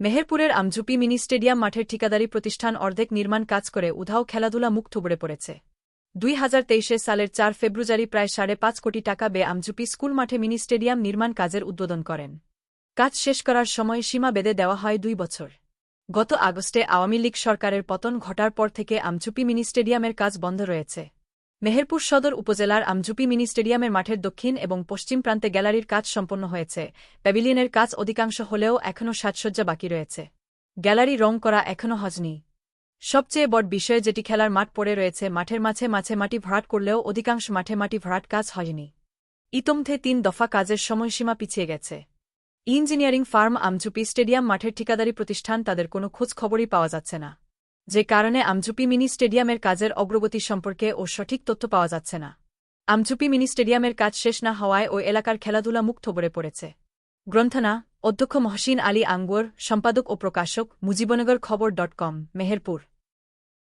মেহেরপুরের Amjhupi mini stadium মাঠের ঠিকাদারি প্রতিষ্ঠান অর্ধেক নির্মাণ কাজ করে উধাও খেলাধুলা মুখ থুবড়ে পড়েছে। দুই হাজার সালের চার ফেব্রুয়ারি প্রায় সাড়ে পাঁচ কোটি টাকা বে আমঝুপি স্কুল মাঠে মিনি স্টেডিয়াম নির্মাণ কাজের উদ্বোধন করেন। কাজ শেষ করার সময় সীমা বেঁধে দেওয়া হয় দুই বছর। গত আগস্টে আওয়ামী লীগ সরকারের পতন ঘটার পর থেকে আমঝুপি মিনি স্টেডিয়ামের কাজ বন্ধ রয়েছে। মেহেরপুর সদর উপজেলার আমঝুপি মিনি স্টেডিয়ামের মাঠের দক্ষিণ এবং পশ্চিম প্রান্তে গ্যালারির কাজ সম্পন্ন হয়েছে। প্যাভিলিয়নের কাজ অধিকাংশ হলেও এখনও সাজসজ্জা বাকি রয়েছে। গ্যালারি রং করা এখনও হজনি। সবচেয়ে বড় বিষয় যেটি খেলার মাঠ পড়ে রয়েছে, মাঠের মাঝে মাঝে মাটি ভরাট করলেও অধিকাংশ মাঠে মাটি ভরাট কাজ হয়নি। ইতোমধ্যে তিন দফা কাজের সময়সীমা পিছিয়ে গেছে। ইঞ্জিনিয়ারিং ফার্ম আমঝুপি স্টেডিয়াম মাঠের ঠিকাদারি প্রতিষ্ঠান তাদের কোনো খোঁজ খবরই পাওয়া যাচ্ছে না। যে কারণে আমজুপি মিনি স্টেডিয়ামের কাজের অগ্রগতি সম্পর্কে ও সঠিক তথ্য পাওয়া যাচ্ছে না। আমজুপি মিনি স্টেডিয়ামের কাজ শেষ না হওয়ায় ওই এলাকার খেলাধুলা মুখ থবরে পড়েছে। গ্রন্থনা, অধ্যক্ষ মহসিন আলী আঙ্গুর, সম্পাদক ও প্রকাশক, মুজিবনগর খবর ডট কম, মেহেরপুর।